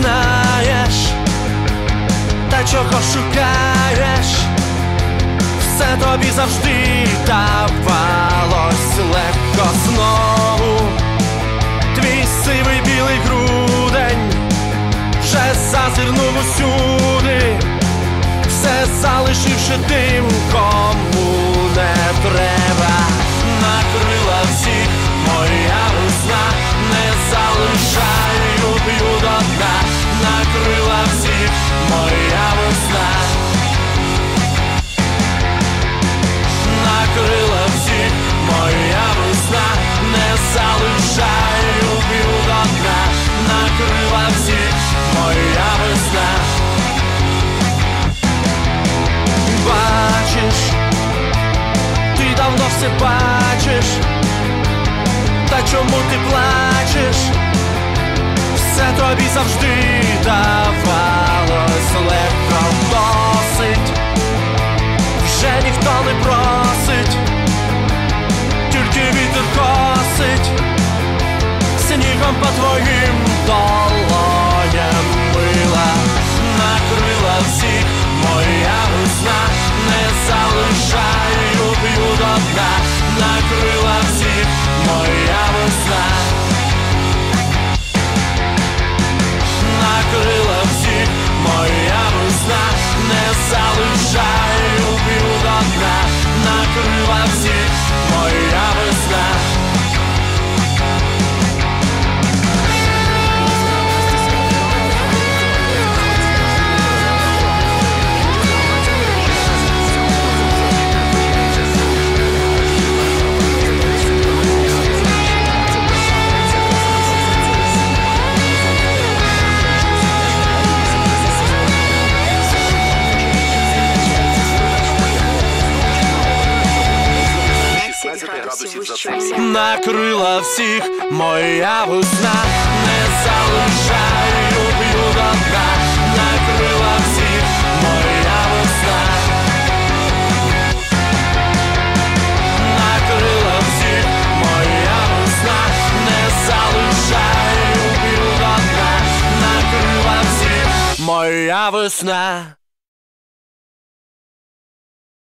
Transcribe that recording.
знаєш, та чого шукаєш, все тобі завжди давалось легко знову. Твій сивий білий грудень вже зазирнув усюди, все залишивши тим, все бачиш, та чому ти плачеш? Все тобі завжди давалось легко досить, вже ніхто не просить, тільки вітер косить, снігом по твоїм долоням накрила всіх моя весна, не залишаю б'ю до дна, накрила всіх моя весна, накрила всіх моя весна, не залишаю б'ю до дна, накрила всіх моя весна.